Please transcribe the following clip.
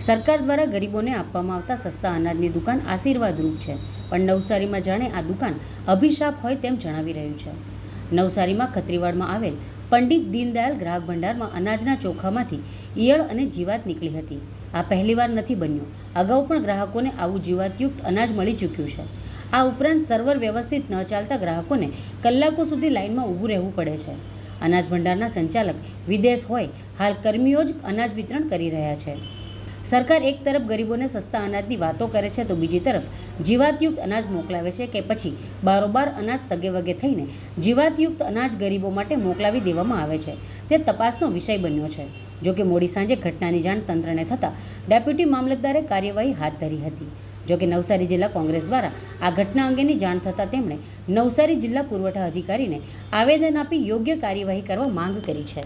સરકાર દ્વારા ગરીબોને આપવામાં આવતા સસ્તા અનાજની દુકાન આશીર્વાદરૂપ છે. પણ નવસારીમાં જાણે આ દુકાન અભિશાપ હોય તેમ જણાવી રહ્યું છે. નવસારીમાં ખત્રીવાડમાં આવેલ પંડિત દીનદયાલ ગ્રાહક ભંડારમાં અનાજના ચોખામાંથી ઈયળ અને જીવાત નીકળી હતી. આ પહેલીવાર નથી બન્યું. અગાઉ પણ ગ્રાહકોને આવું જીવાતયુક્ત અનાજ મળી ચૂક્યું છે. આ ઉપરાંત સર્વર વ્યવસ્થિત ન ચાલતા ગ્રાહકોને કલાકો સુધી લાઇનમાં ઊભું રહેવું પડે છે. અનાજ ભંડારના સંચાલક વિદેશ હોય હાલ કર્મીઓ જ અનાજ વિતરણ કરી રહ્યા છે. સરકાર એક તરફ ગરીબોને સસ્તા અનાજની વાતો કરે છે તો બીજી તરફ જીવાતયુક્ત અનાજ મોકલાવે છે કે પછી બારોબાર અનાજ સગે વગે થઈને જીવાતયુક્ત અનાજ ગરીબો માટે મોકલાવી દેવામાં આવે છે. તે તપાસનો વિષય બન્યો છે. જોકે મોડી સાંજે ઘટનાની જાણ તંત્રને થતાં ડેપ્યુટી મામલતદારે કાર્યવાહી હાથ ધરી હતી. જોકે નવસારી જિલ્લા કોંગ્રેસ દ્વારા આ ઘટના અંગેની જાણ થતાં તેમણે નવસારી જિલ્લા પુરવઠા અધિકારીને આવેદન આપી યોગ્ય કાર્યવાહી કરવા માંગ કરી છે.